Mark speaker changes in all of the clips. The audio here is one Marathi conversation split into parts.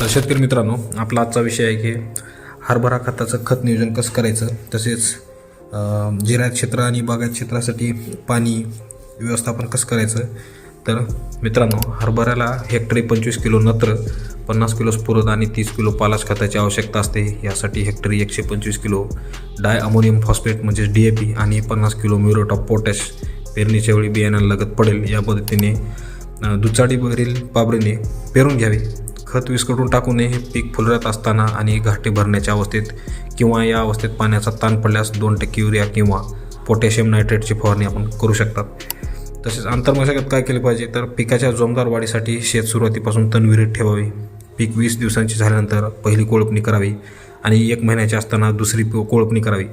Speaker 1: तर शेतकरी मित्रांनो आपला आजचा विषय आहे की हरभरा खताचं खत नियोजन कसं करायचं? तसेच जिरायत क्षेत्र आणि बागायत क्षेत्रासाठी पाणी व्यवस्थापन कसं करायचं? तर मित्रांनो हरभऱ्याला हेक्टरी पंचवीस किलो नत्र पन्नास किलो स्फुरद आणि तीस किलो पालाश खताची आवश्यकता असते. यासाठी हेक्टरी एकशे पंचवीस किलो डाय अमोनियम फॉस्फेट म्हणजेच डी ए पी आणि पन्नास किलो म्युरेट ऑफ पोटॅश पेरणीच्या वेळी बियाण्याला लगत पडेल. या पद्धतीने दुचाडीवरील पाबरीने पेरून घ्यावे. खत विस्कटून टाकू नये हे पीक फुलरत असताना आणि घाटे भरण्याच्या अवस्थेत किंवा या अवस्थेत पाण्याचा ताण पडल्यास दोन टक्के युरिया किंवा पोटॅशियम नायट्रेटची फवारणी आपण करू शकतात. तसेच आंतरमशागत काय केले पाहिजे? तर पिकाच्या जोमदार वाढीसाठी शेत सुरुवातीपासून तणविरीत ठेवावे. पीक वीस दिवसांची झाल्यानंतर पहिली कोळपणी करावी आणि एक महिन्याची असताना दुसरी कोळपणी करावी.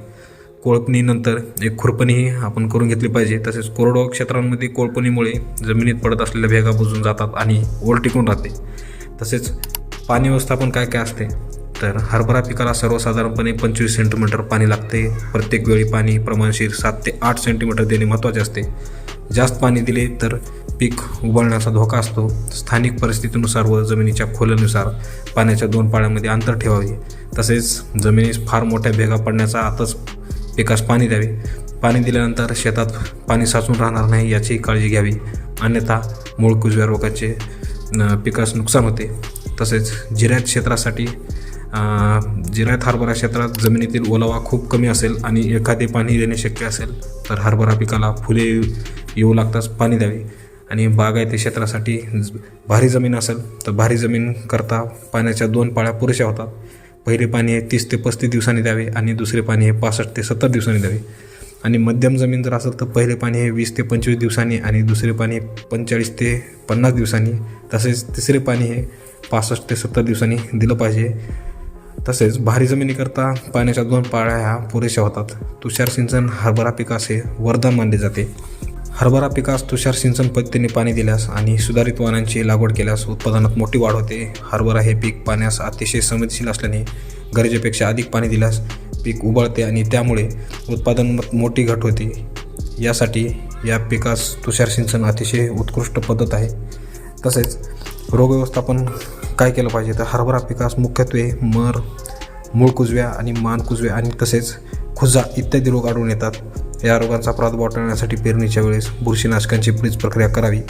Speaker 1: कोळपणीनंतर एक खुरपणीही आपण करून घेतली पाहिजे. तसेच कोरडवाहू क्षेत्रांमध्ये कोळपणीमुळे जमिनीत पडत असलेल्या भेगा बुजून जातात आणि ओल टिकून राहते. तसेच पाणी व्यवस्थापन काय काय असते? तर हरभरा पिकाला सर्वसाधारणपणे पंचवीस सेंटीमीटर पाणी लागते. प्रत्येक वेळी पाणी प्रमाणशीर सात ते आठ सेंटीमीटर देणे महत्त्वाचे असते. जास्त पाणी दिले तर पीक उबळण्याचा धोका असतो. स्थानिक परिस्थितीनुसार व जमिनीच्या खोलीनुसार पाण्याच्या दोन पाळ्यामध्ये अंतर ठेवावे. तसेच जमिनीस फार मोठ्या भेगा पडण्याचा आताच पिकास पाणी द्यावे. पाणी दिल्यानंतर शेतात पाणी साचून राहणार नाही याची काळजी घ्यावी. अन्यथा मूळ कुजव्या रोगाचे पिकास नुकसान होते. तसेच जिऱ्यात क्षेत्रासाठी जिरायत जिऱ्यात हरभरा क्षेत्रात जमिनीतील ओलावा खूप कमी असेल आणि एखादे पाणी देणे शक्य असेल तर हरभरा पिकाला फुले येऊ लागताच पाणी द्यावे. आणि बागायती क्षेत्रासाठी भारी जमीन असेल तर भारी जमीन करता पाण्याच्या दोन पाळ्या पुरेशा होतात. पहिले पाणी हे तीस ते पस्तीस दिवसांनी द्यावे आणि दुसरे पाणी हे पासष्ट ते सत्तर दिवसांनी द्यावे. आणि मध्यम जमीन जर असेल तर पहिले पाणी हे वीस ते पंचवीस दिवसांनी आणि दुसरे पाणी हे पंचेचाळीस ते पन्नास दिवसांनी तसेच तिसरे पाणी हे पासष्ट ते सत्तर दिवसांनी दिलं पाहिजे. तसेच भारी जमिनीकरता पाण्याच्या दोन पाळ्या ह्या पुरेशा होतात. तुषार सिंचन हरभरा पिकास हे वरदान मानले जाते. हरभरा पिकास तुषार सिंचन पद्धतीने पाणी दिल्यास आणि सुधारित वाणांची लागवड केल्यास उत्पादनात मोठी वाढ होते. हरभरा हे पीक पाण्यास अतिशय संवेदनशील असल्याने गरजेपेक्षा अधिक पाणी दिल्यास पीक उबळते आणि त्यामुळे उत्पादनात मोठी घट होते. यासाठी या पिकास तुषार सिंचन अतिशय उत्कृष्ट पद्धत आहे. तसेच रोग व्यवस्थापन काय केलं पाहिजे? तर हरभरा पिकास मुख्यत्वे मर मूळ कुजव्या आणि मान कुजव्या आणि तसेच खुजा इत्यादी रोग आढळून येतात. या रोगांचा प्रादुर्भाव टाळण्यासाठी पेरणीच्या वेळेस बुरशीनाशकांची प्रीज प्रक्रिया करावी.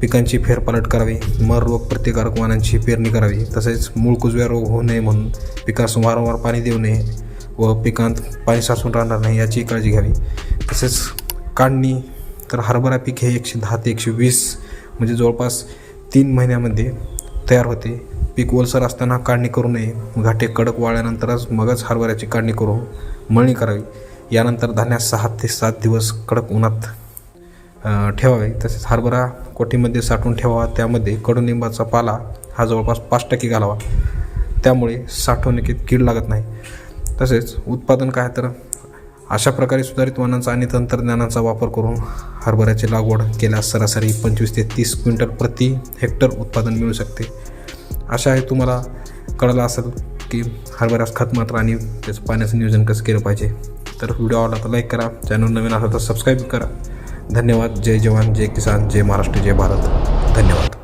Speaker 1: पिकांची फेरपालट करावी. मर रोग प्रतिकारक वाणांची पेरणी करावी. तसेच मूळ कुजव्या रोग होऊ नये म्हणून पिकास वारंवार पाणी देऊ नये व पिकांत पाणी साचून राहणार नाही याची काळजी घ्यावी. तसेच काढणी. तर हरभरा पीक हे एकशे दहा ते एकशे वीस म्हणजे जवळपास तीन महिन्यामध्ये तयार होते. पीक ओलसर असताना काढणी करू नये. घाटे कडक वाळल्यानंतरच मगच हरभऱ्याची काढणी करून मळणी करावी. यानंतर धान्यास सहा ते सात दिवस कडक उन्हात ठेवावे. तसेच हरभरा कोठीमध्ये साठवून ठेवावा. त्यामध्ये कडुनिंबाचा पाला हा जवळपास पाच टक्के घालावा. त्यामुळे साठवणुकीत कीड लागत नाही. तसेच उत्पादन काय तर अशा प्रकारे सुधारित वाणांचा आणि तंत्रज्ञानाचा वापर करून हरभऱ्याची लागवड केल्यास सरासरी पंचवीस ते तीस क्विंटल प्रति हेक्टर उत्पादन मिळू शकते. अशा आहे तुम्हाला कळलं असेल की हरभऱ्यास खत मात्र आणि त्याचं पाण्याचं नियोजन कसं केलं पाहिजे. तर व्हिडिओ आवडला तर लाईक करा. चॅनल नवीन असेल तर सबस्क्राईब करा. धन्यवाद. जय जवान जय किसान जय महाराष्ट्र जय भारत. धन्यवाद.